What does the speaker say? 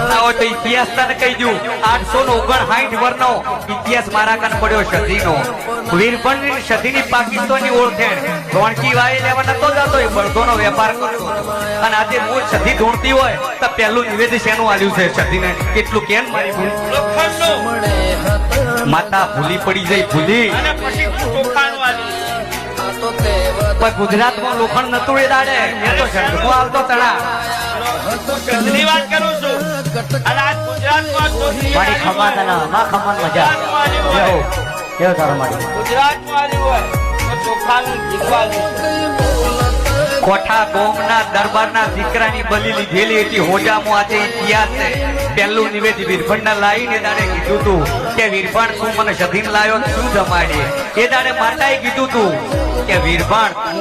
ના હોય તો ઇતિહાસ તને કહી દઉં આઠસો નો ઓગણ વર્ષનો ઇતિહાસ મારા કાન પડ્યો સદીનો વીરભણની સદીની પાકિસ્તાનની ઓળખેણ ધોણકી વાય લેવા નતો જતો એ બળદોનો વેપાર કરતો અને આજે મૂળ સદી ઢૂંઢતી હોય તો પહેલું નિવેદ શેનું આવ્યું છે સદીને કેટલું કેમ મારી ભૂલ? માતા ભૂલી પડી જાય ભૂલી. અને પછી. પણ ગુજરાતમાં લોખંડ નતું એ દાડે એ તો જન્મો આવતો તણા કેટલી વાત કરું છું. અને આજ ગુજરાતમાં મારી આલ્યું ખમા માં ખમા મજા. ગુજરાતમાં કેવો તારો મારી ગુજરાતમાં હોય. તો ચોખાનું જીવવા કોઠા ગોમના દરબારના દીકરાની બલી લીધેલી હતી. હોજામાં આજે ઇતિહાસ છે. પહેલું નિવેદ વીરભણના લાવીને દાડે કીધું તું કે વીરભણ તું મને સધીન લાયો તો શું જમાડીએ? એ દાડે માતાએ કીધું તું કે વીરભણ